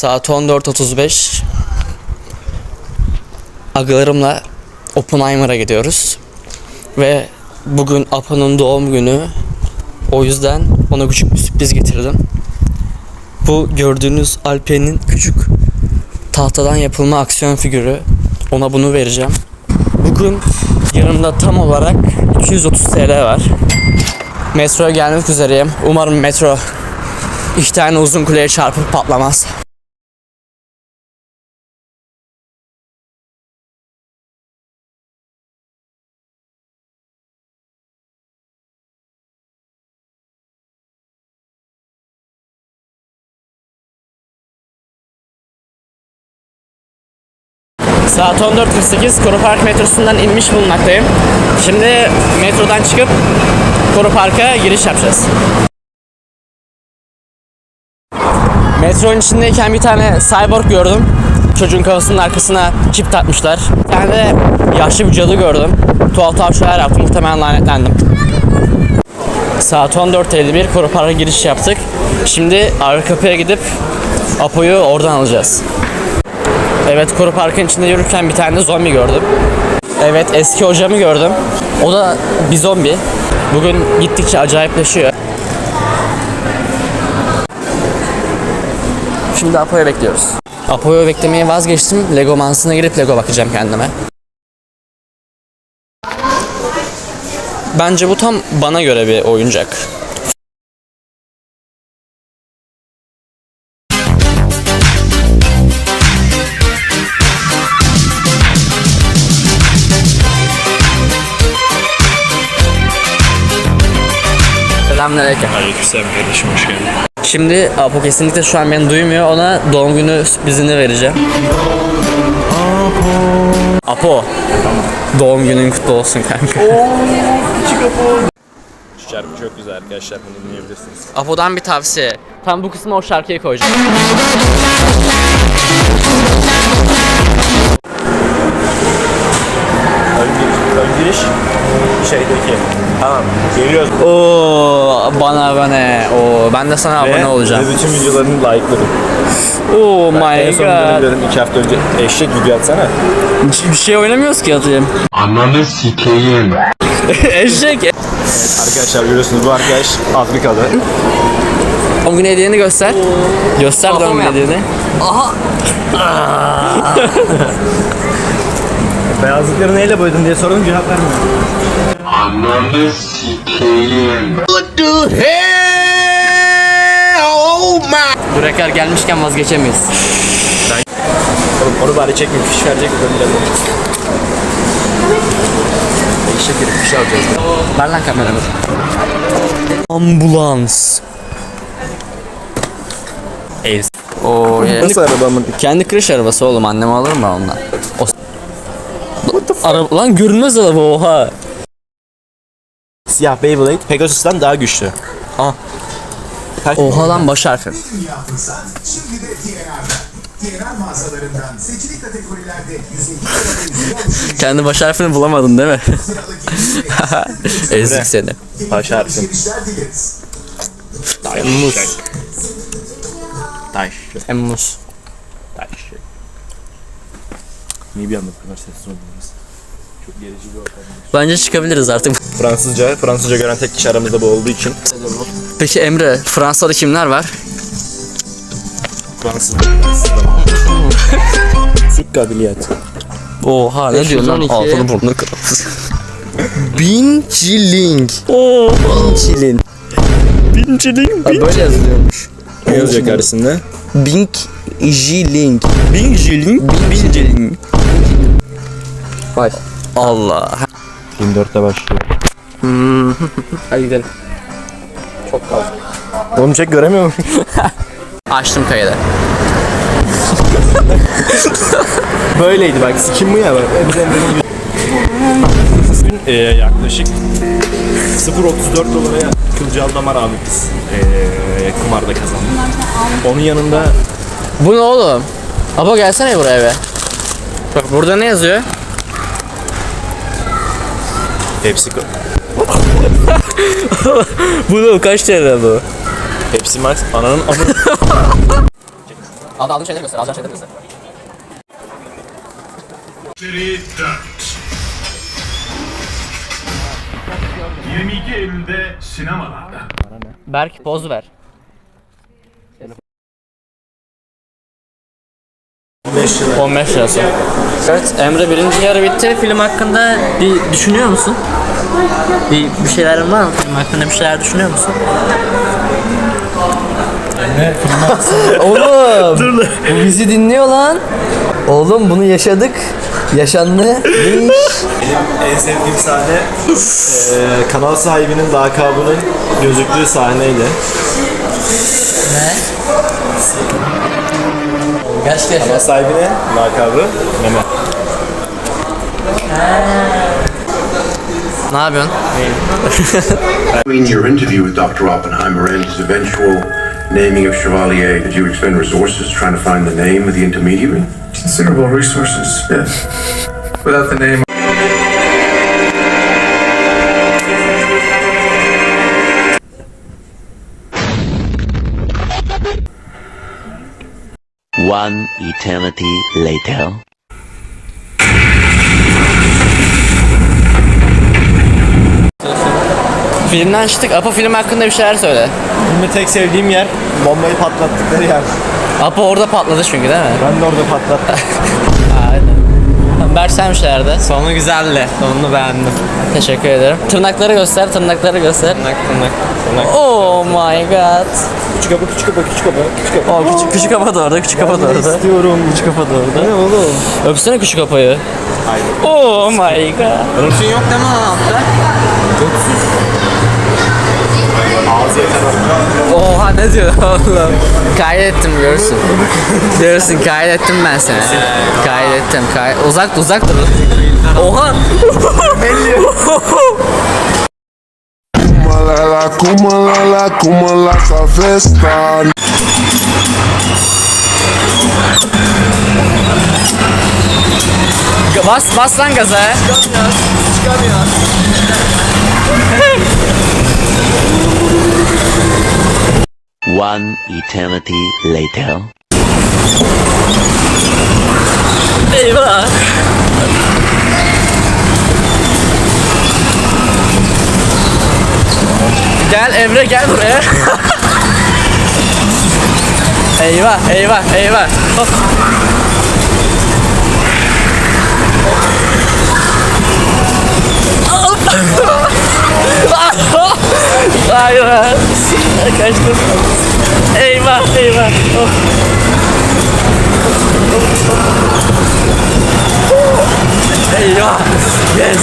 Saat 14.35. Agalarımla Oppenheimer'a gidiyoruz. Ve bugün Apo'nun doğum günü. O yüzden ona küçük bir sürpriz getirdim. Bu gördüğünüz Alpe'nin küçük tahtadan yapılma aksiyon figürü. Ona bunu vereceğim. Bugün yanımda tam olarak 230 TL var. Metroya gelmek üzereyim. Umarım metro iki tane uzun kuleye çarpıp patlamaz. Saat 14.48 Koru Park metrosundan inmiş bulunmaktayım. Şimdi metrodan çıkıp Koru Park'a giriş yapacağız. Metronun içindeyken bir tane cyborg gördüm. Çocuğun kafasının arkasına çip takmışlar. Bir tane de yaşlı bir cadı gördüm. Tuhaf tuhaf şeyler yaptı. Muhtemelen lanetlendim. Saat 14.51 Koru Park'a giriş yaptık. Şimdi arka kapıya gidip Apo'yu oradan alacağız. Evet Koru Park'ın içinde yürürken bir tane zombi gördüm. Evet eski hocamı gördüm. O da bir zombi. Bugün gittikçe acayipleşiyor. Şimdi Apo'yu bekliyoruz. Apo'yu beklemeye vazgeçtim. Lego mağazasına girip Lego bakacağım kendime. Bence bu tam bana göre bir oyuncak. Selamünaleyküm. Aleykümselam kardeşim hoş geldin. Şimdi Apo kesinlikle şu an beni duymuyor. Ona doğum günü sürprizini vereceğim. Apo. Doğum günün kutlu olsun kanka. Şu şarkı çok güzel arkadaşlar bunu dinleyebilirsiniz. Apo'dan bir tavsiye. Tam bu kısma o şarkıyı koyacağım. Ön giriş, ön giriş şeydeki. Tamam geliyoruz. Oo bana abone. Oo ben de sana abone olacağım. Ve bütün videolarını like'ladım. Oh en my son videoları god. gördüm iki hafta önce. Eşek video atsana. Bir şey oynamıyoruz ki atayım. Ananı sikeyim. Eşek. Arkadaşlar görüyorsunuz bu arkadaş Afrika'da. Doğum günü hediyeni göster. Göster doğum günü hediyeni. Beyazlıkları neyle boyadın diye sordum cevap vermiyor. Ananı sikeyim. Durekar gelmişken vazgeçemeyiz. Oğlum onu bari çekmeyin fiş verecek gönderelim. Eşek herif fiş alacağız. Ver lan kameramı. Ambulans. Ez. Oo, yeah. Nasıl arabamın? Kendi kırış arabası oğlum annem alır mı ondan? O Araba lan görünmez araba oha. Siyah Beyblade Pegasus'tan daha güçlü. Ha. Kaç- Oha lan baş harfi. yaptıysan şimdi de TNR'da. TNR mağazalarından seçili kategorilerde %2 kadar Kendi baş harfini bulamadın değil mi? Ezik seni. Baş harfim. alışverişler dileriz. Muz. Taş. Temmuz. Taş. Niye bir anda bu kadar sessiz oldunuz? Gerici bir ortam. Bence çıkabiliriz artık. Fransızca, Fransızca gören tek kişi aramızda bu olduğu için Peki Emre, Fransa'da kimler var? Fransız. Türk kabiliyet. Oha ne diyorsun lan? 512. Altını burnunu kırmızı. Bin Çiling. Oo. Bin Çilin. Binciling. Ha, böyle yazılıyormuş. Ne yazacak karşısında? Bink Jiling. Binciling. Binciling. Vay. Allah. 24'te başlıyor. Hadi gidelim. Oğlum çek göremiyor musun? Açtım kaydı. Böyleydi bak sikim bu ya bak. Bugün e, yaklaşık 0.34 dolara kılcal damar biz. E, kumarda kazandık. Onun yanında Bu ne oğlum? Abo gelsene buraya be. Bak burada ne yazıyor? Pepsi, Bu ne kaç TL bu? Pepsi Max ananın amı Aldı aldığın şeyleri göster. Alacağın şeyleri göster. Seri 4 22 Eylül'de sinemalarda. Berk poz ver. 5 lira. 15 lirası. Evet Emre birinci yarı bitti. Film hakkında bir düşünüyor musun? Bir, bir şeylerin var mı film hakkında bir şeyler düşünüyor musun? Oğlum. bu bizi dinliyor lan. Oğlum bunu yaşadık. Yaşandı. Ne iş? En sevdiğim sahne eee, kanal sahibinin lakabının gözüktüğü sahneydi. Gerçekten Kanal sahibine lakabı Mehmet. Ne yapıyorsun? Between your interview with Dr. Oppenheimer and his eventual naming of Chevalier, did you expend resources trying to find the name of the intermediary? Considerable resources, yes. Without the name One eternity later. Filmden çıktık. Apo film hakkında bir şeyler söyle. Filmde tek sevdiğim yer bombayı patlattıkları yer. Apo orada patladı çünkü değil mi? Ben de orada patlattım. Berk de. Sonu güzeldi. Sonunu beğendim. Teşekkür ederim. Tırnakları göster, tırnakları göster. Tırnak, tırnak, tırnak. Oh my god. küçük kapı, küçük kapı, küçük kapı, küçük kapı. Oh, küçük, küçük kafa da orada, küçük kafa da orada. istiyorum. Küçük kafa da orada. Ne oğlum? Öpsene küçük kafayı. Hayır. Oh my god. Öpsün yok mi lan altta? Ağzı yeter. Oha ne diyor oğlum? Kaydettim görürsün. görürsün kaydettim ben seni. Kaydettim. Kay uzak uzak dur. Oha. Como la la, como la la, como la cabeza. bas bas lan gaza. One eternity later. Eyvah. Gel Emre gel buraya. eyvah eyvah eyvah. Hop. Hayır. Kaçtım. Eyvah eyvah. Oh. Eyvah. Yes.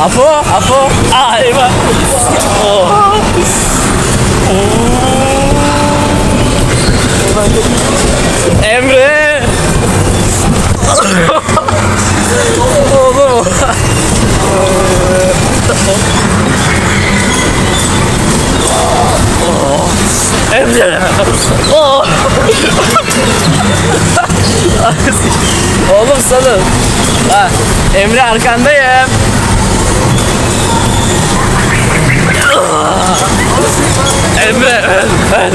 Apo, Apo. Ah, eyvah. Oh. Oh. Emre. Oğlum. Emre. Oh. Oğlum salın. Ha, Emre arkandayım. Emre öl, öl.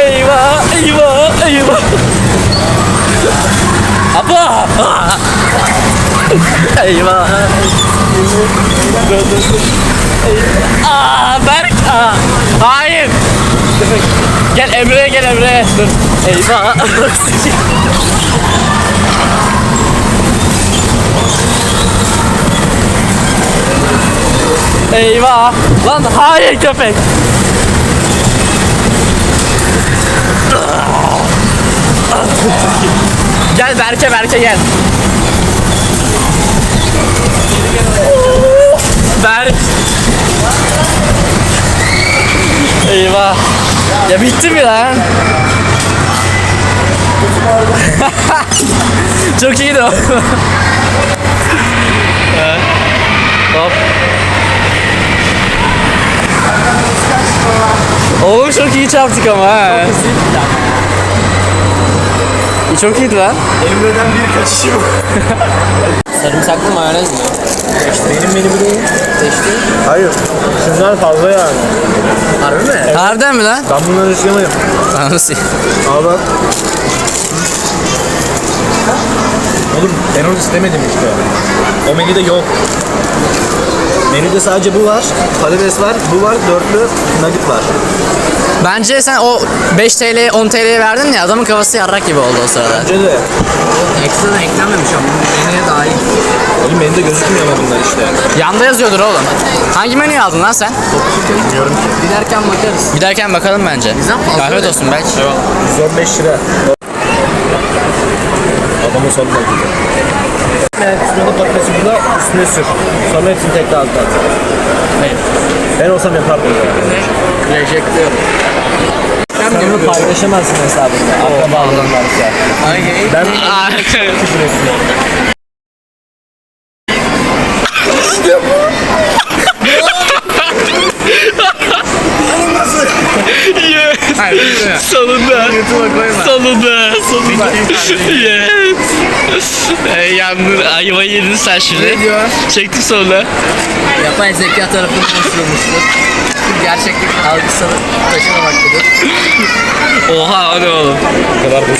eyvah, eyvah, eyvah. Apa! Eyvah. Aa, Berk. Aa. Hayır. Gel Emre'ye gel Emre'ye. Dur. Eyvah. Eyvah. Lan hayır köpek. Gel Berke Berke gel. Berk. Eyvah. Ya bitti mi lan? Çok iyiydi o. Hop. Oğlum çok iyi çarptık ama ha. Çok iyiydi lan. Emre'den bir kaçışı bu. Sarımsaklı mayonez mi? Benim menümü değil. Seçti. Hayır. Şunlar fazla yani. Harbi mi? Harbiden mi lan? Ben bunları istemedim. Nasıl? Al bak. Oğlum ben onu istemedim işte. O menüde yok. Menüde sadece bu var. Patates var. Bu var. Dörtlü nugget var. Bence sen o 5 TL 10 TL'ye verdin ya adamın kafası yarrak gibi oldu o sırada. Bence de. Ekstradan eklenmemiş ama menüye dahil. Oğlum menüde gözükmüyor ama bunlar işte. Yanda yazıyordur oğlum. Hangi menüyü aldın lan sen? Bilmiyorum ki. Giderken bakarız. Giderken bakalım bence. Bizden fazla. Afiyet olsun belki. 115 lira. Adamın sonuna gidiyor. Evet, üstüne patatesi burada üstüne sür. Sonra hepsini tek daha at. Hayır. Ben olsam yapardım. Rejekte. Sen bunu paylaşamazsın hesabında. Akrabalığın varsa. Hangi? Ben Aa, Sonunda. YouTube'a koyma. Sonunda. Sonunda. yes. Ey yandın. Ayvayı yedin sen şimdi. Ne diyor? Çektik sonra. Yapay zeka tarafından oluşturulmuştur. Gerçeklik algısını taşımamaktadır. Oha o ne oğlum?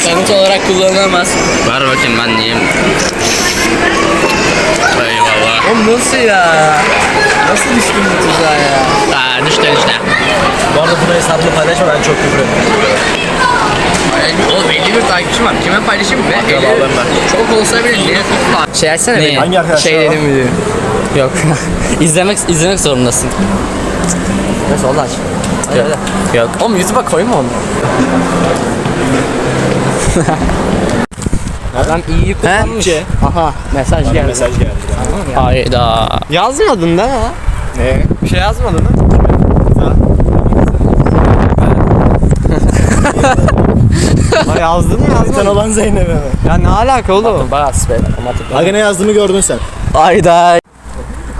Kanıt olarak kullanılamaz. Ver bakayım ben diyeyim. Eyvallah. Oğlum nasıl ya? Nasıl düştün bu tuzağa ya? Aa düştün işte. Bu arada bunu hesabını paylaşma ben çok küfür ederim. Oğlum 50 bir takipçim var. Kime paylaşayım be? Akrabalarım var. Çok olsa bile niye? Şey açsana Ne? beni. Hangi arkadaşlar Şey var? dedim video. Yok. izlemek izlemek zorundasın. Neyse onu aç. Yok. Yok. Oğlum YouTube'a koyma onu. Adam iyi kullanmış. Aha mesaj geldi. Mesaj geldi. Hayda. Yazmadın değil mi? Ne? Bir şey yazmadın mi? Lan yazdın mı Sen yazmadın? olan Zeynep'e mi? Ya ne alaka oğlum? Bas be. Aga ne yazdığımı gördün sen. Hayda.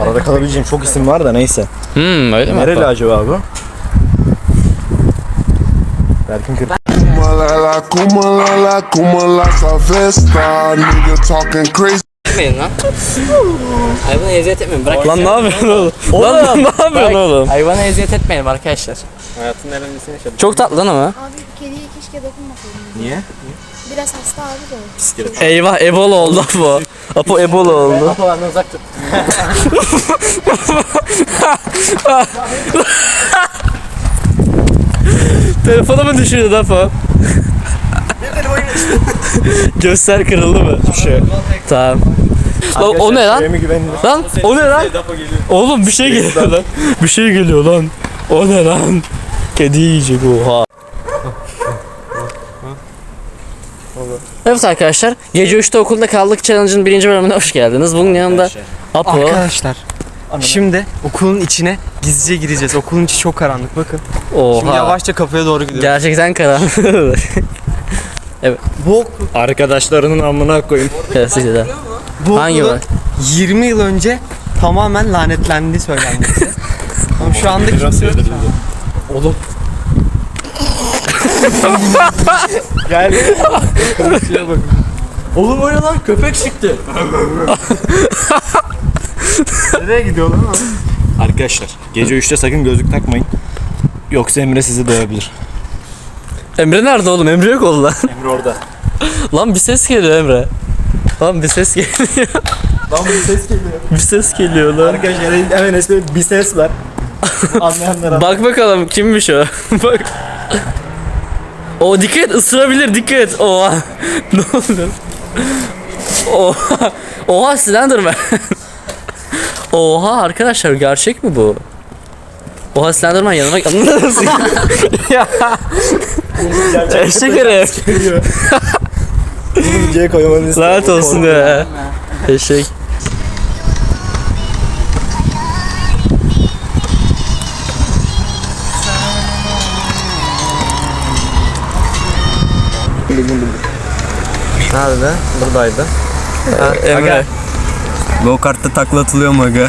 Arada kalabileceğim çok isim var da neyse. Hmm öyle mi? Nereli acaba bu? Berkin Kırk. La la, kuma la la, kuma la cabeza. Nigga talking crazy. Etmeyin lan. Hayvana eziyet etmeyin. Bırak. Lan ne yapıyorsun oğlum? Lan ne yapıyorsun oğlum? Hayvana eziyet etmeyin arkadaşlar. Hayatının en önemlisini yaşadım. Çok tatlı lan ama. Abi kediye keşke dokunmasaydın. Niye? Biraz hasta abi de. Eyvah Ebola oldu Apo. Apo Ebola oldu. Apo benden uzak tut. Telefonu mu düşürdün Apo? Göster kırıldı mı? Şey. Tamam. Lan o ne güvenilir. Lan o ne lan? Oğlum bir şey geliyor lan. Bir şey geliyor lan. O ne lan? Kedi yiyecek oha. Evet arkadaşlar, gece 3'te okulda kaldık challenge'ın birinci bölümüne hoş geldiniz. Bunun yanında Apo, Arkadaşlar şimdi okulun içine gizlice gireceğiz. Okulun içi çok karanlık bakın. Şimdi oha, yavaşça kapıya doğru gidiyoruz. gerçekten karanlık. Bu okul, Arkadaşlarının amına koyun. Kesinlikle. bu Hangi okulun var? 20 yıl önce tamamen lanetlendiği söylenmekte. Ama şu anda kimse yok. Oğlum Gel. Oğlum öyle lan köpek çıktı. Nereye gidiyor lan? Arkadaşlar gece 3'te sakın gözlük takmayın. Yoksa Emre sizi dövebilir. Emre nerede oğlum? Emre yok oldu lan. Emre orada. lan bir ses geliyor Emre. Lan bir ses geliyor. Lan bir ses geliyor. bir ses geliyor lan. Arkadaşlar hemen esme bir ses var. Anlayanlara. Bak bakalım kimmiş o. Bak. O dikkat ısırabilir dikkat. Oha. ne oluyor? Oha. Oha Slenderman. Oha arkadaşlar gerçek mi bu? Oha Slenderman yanıma nasıl? ya. Eşek herif. Videoya koymanı istedim. Lanet olsun ya. Eşek. Nerede? Buradaydı. Emre. Go kartta takla atılıyor mu aga?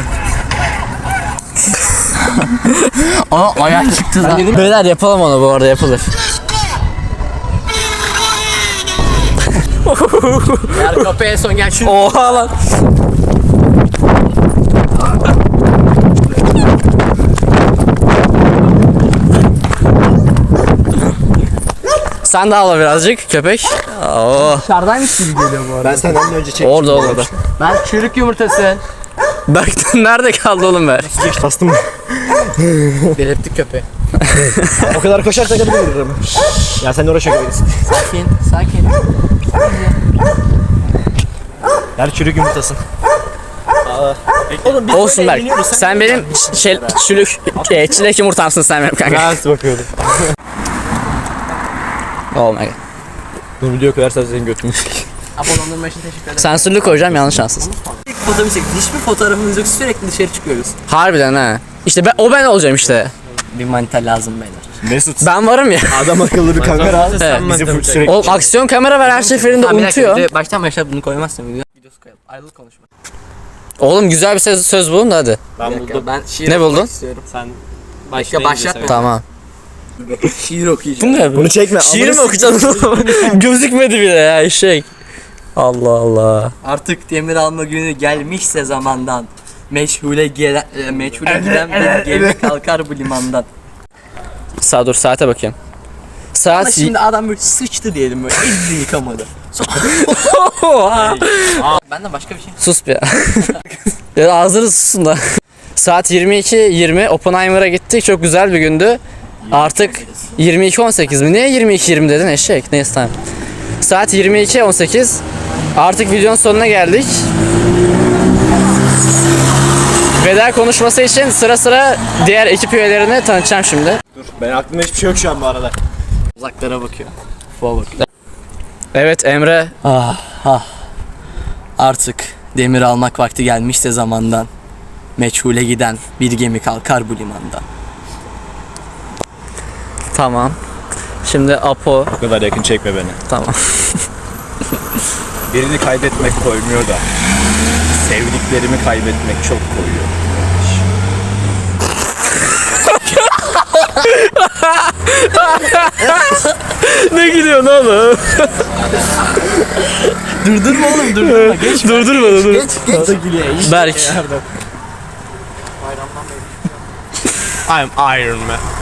Aa ayak çıktı lan. Beyler yapalım onu bu arada yapılır. Ver kapıya en son gel şu. Oha lan. Sen de ağla birazcık köpek. Oo. Dışarıdaymış gibi geliyor bu arada. Ben senden önce çektim. Orada orada. Ben çürük yumurtası. Berk nerede kaldı oğlum be? Bastım. Delirttik köpeği. o kadar koşarsak hadi vururum. Ya sen de uğraşa gibiyiz. Sakin, sakin. Ver çürük yumurtasın. Oğlum biz Olsun böyle Berk. eğleniyoruz, Sen benim şey, çülük, e, çilek yumurtamsın sen benim kanka. Nasıl bakıyordum? Oh my god. Bu video koyarsan senin götünü Apo'landırma için teşekkür ederim. Sensörlü koyacağım yanlış şanslısın. İlk fotoğrafı çektik. Hiçbir fotoğrafımız yok. Sürekli dışarı çıkıyoruz. Harbiden ha. İşte ben, o ben olacağım işte. Bir manita lazım beyler. Mesut. Ben varım ya. Adam akıllı bir kamera al. Evet. Bizi full sürekli. O aksiyon kamera var her seferinde bir dakika, unutuyor. video- baştan başla bunu koymazsın video. Videosu koyalım. Ayrılık konuşma. Oğlum güzel bir söz, söz bulun da hadi. Ben buldum. Ben şiir Ne buldun? istiyorum. Sen Başka başlatma. Tamam. Şiir okuyacağım. Bu ne? Bunu çekme. Şiir mi okuyacaksın? Gözükmedi bile ya eşek. Allah Allah. Artık demir alma günü gelmişse zamandan. Meşhule gelen, meçhule giden bir gemi kalkar bu limandan. Sağ dur saate bakayım. Saat Ama şimdi adam böyle sıçtı diyelim böyle elini yıkamadı. Benden başka bir şey. Sus bir ya. ya ağzınız susun da. Saat 22.20 Oppenheimer'a gittik. Çok güzel bir gündü. Artık 22.18 mi? Niye 22.20 dedin eşek? Neyse tamam. Saat 22.18. Artık videonun sonuna geldik. Veda konuşması için sıra sıra diğer ekip üyelerini tanıtacağım şimdi. Dur. Ben aklımda hiçbir şey yok şu an bu arada. Uzaklara bakıyor. Fuğa bakıyor. Evet Emre. Ah ah. Artık demir almak vakti gelmişse zamandan. Meçhule giden bir gemi kalkar bu limandan. Tamam. Şimdi Apo. Bu kadar yakın çekme beni. Tamam. Birini kaybetmek koymuyor da. Sevdiklerimi kaybetmek çok koyuyor. ne gülüyorsun oğlum? Durdurma oğlum durdurma. Geç. Durdurma dur. Geç geç. Berk. I'm Iron Man.